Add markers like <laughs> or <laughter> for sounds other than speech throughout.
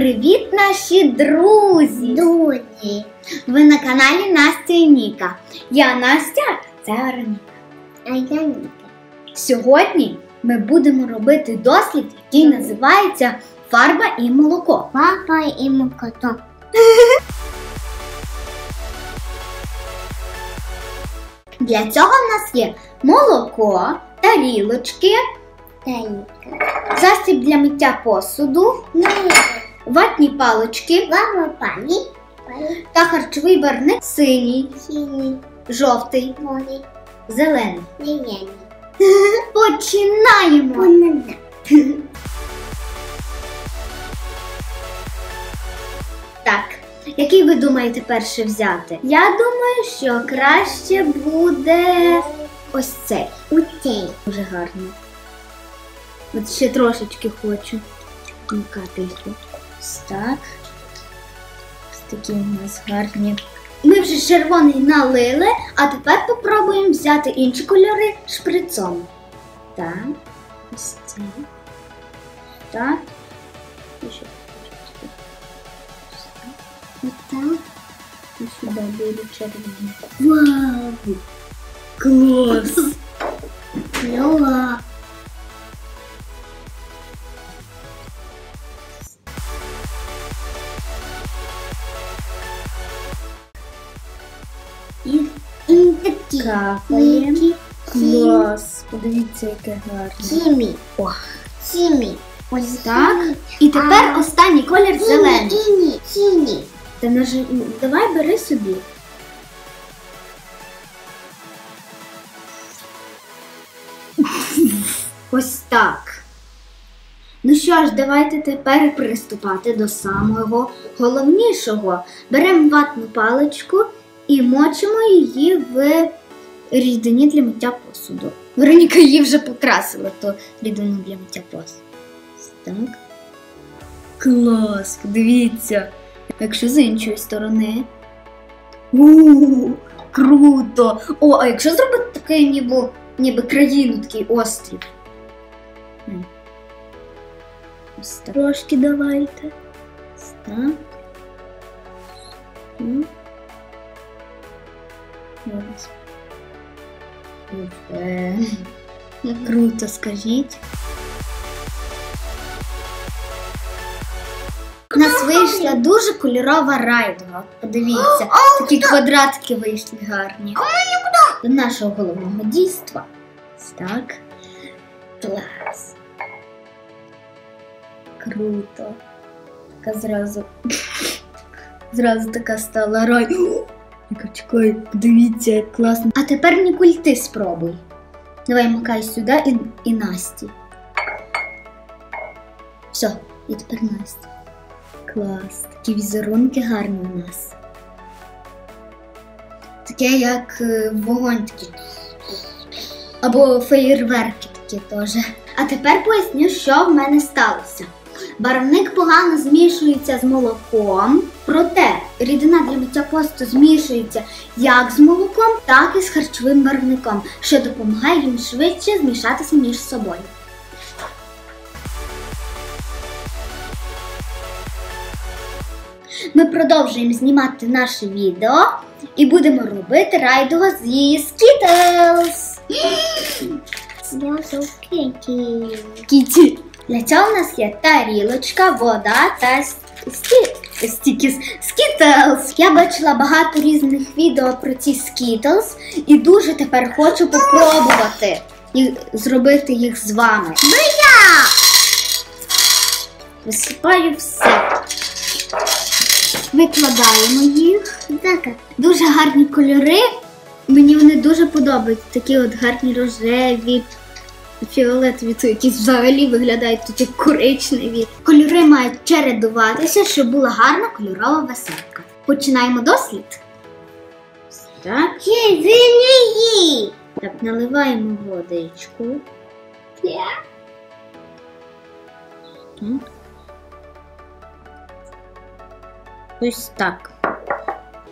Привіт, наші друзі! Друзі. Ви на каналі Настя і Ніка. Я Настя, це Вероніка. А я Ніка. Сьогодні ми будемо робити дослід, який називається Фарба і молоко. Папа і Мокото. Для цього в нас є молоко, тарілочки, Танька. засіб для миття посуду, ватні палочки пані. Та харчовий барник синій, Сіні. жовтий, зелений. <laughs> Починаємо! <laughs> Так, який ви думаєте перше взяти? Я думаю, що краще буде ось цей. У цей. Дуже гарно. От ще трошечки хочу. Ну, капельку. Ось так. Ось такі у нас гарні. Ми вже червоний налили, а тепер попробуємо взяти інші кольори шприцом. Так. Ось цей. Так. І ще так. І сюди буде червоний. Вау! Клас! Кльово! Такі. Клас! Подивіться, яке гарне. Сімі. О, Сімі. Ось Так. І тепер А. останній колір зелений. Та нажи... давай бери собі. Ось так. Ну що ж, давайте тепер приступати до самого головнішого. Беремо ватну паличку і мочимо її в рідині для миття посуду. Вероніка її вже покрасила, то рідину для миття посуду. Так. Клас, подивіться. Якщо з іншої сторони. У, круто! О, а якщо зробити такий ніби, ніби країну, такий острів. Ось так. Трошки давайте. Ось так. Ось. Е, Круто, скажіть. У нас вийшла дуже кольорова райдуга. Подивіться, такі квадратики вийшли гарні. До нашого головного дійства. Так. Клас. Круто. Така зразу. <laughs> Зразу така стала рай. Чекай, подивіться, як класно. А тепер Нікуль, ти спробуй. Давай макай сюди і, і Насті. Все, і тепер Настя. Клас, такі візерунки гарні у нас. Таке як е, вогонь такий. Або феєрверки такі теж. А тепер поясню, що в мене сталося. Барвник погано змішується з молоком, проте рідина для миття посту змішується як з молоком, так і з харчовим барвником, що допомагає їм швидше змішатися між собою. Ми продовжуємо знімати наше відео і будемо робити райдуга з її Skittles. <gasps> Я зовкіті. Кіті. Для цього у нас є тарілочка, вода та. Skittles. Я бачила багато різних відео про ці Skittles і дуже тепер хочу попробувати і зробити їх з вами. Ну я! Висипаю все. Викладаємо їх. Так. Дуже гарні кольори. Мені вони дуже подобаються. Такі от гарні рожеві, фіолетові, то якісь взагалі виглядають тут як коричневі. Кольори мають чередуватися, щоб була гарна кольорова веселка. Починаємо дослід. Так, Чи.，так, наливаємо водичку. 呀。Так. Ось так.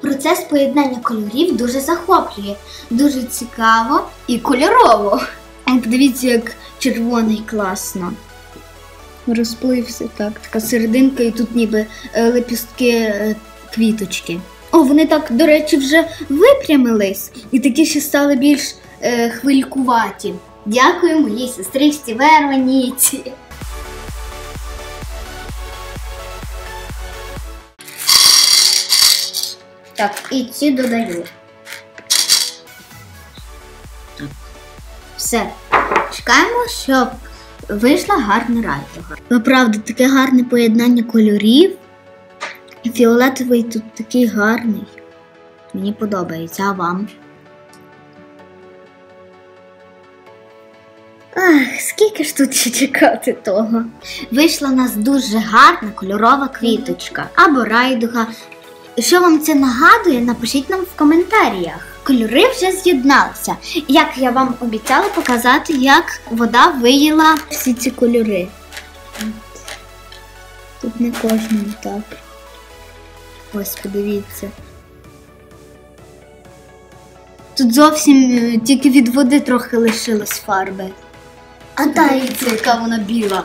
Процес поєднання кольорів дуже захоплює, дуже цікаво і кольорово. Подивіться, як червоний класно. Розплився так, така серединка, і тут ніби е, лепістки е, квіточки. О, вони так, до речі, вже випрямились і такі ще стали більш е, хвилькуваті. Дякую моїй сестричці Вероніці. Так, і ці додаю. Все. Чекаємо, щоб вийшла гарна райдуга. Направду, таке гарне поєднання кольорів. Фіолетовий тут такий гарний. Мені подобається, а вам? Ах, скільки ж тут ще чекати того? Вийшла у нас дуже гарна кольорова квіточка або райдуга. Що вам це нагадує, напишіть нам в коментарях. Кольори вже з'єдналися. Як я вам обіцяла показати, як вода виїла всі ці кольори. Тут не кожному так. Ось подивіться. Тут зовсім е, тільки від води трохи лишилось фарби. А дивіться, яка вона біла.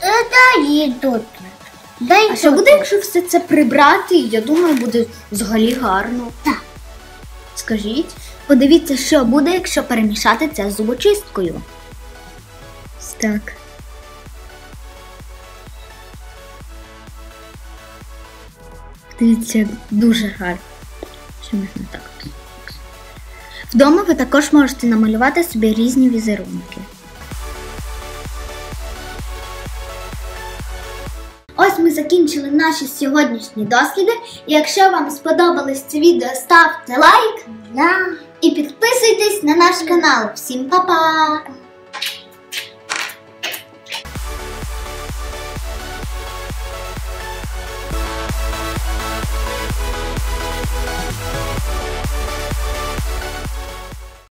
А Дай їй тут. Дай А що буде, якщо все це прибрати? Я думаю, буде взагалі гарно. Так. Скажіть, подивіться, що буде, якщо перемішати це з зубочисткою. Так. Дивіться, дуже гарно. Що можна так? Вдома ви також можете намалювати собі різні візерунки. Ось ми закінчили наші сьогоднішні досліди. Якщо вам сподобалось це відео, ставте лайк і підписуйтесь на наш канал. Всім па-па!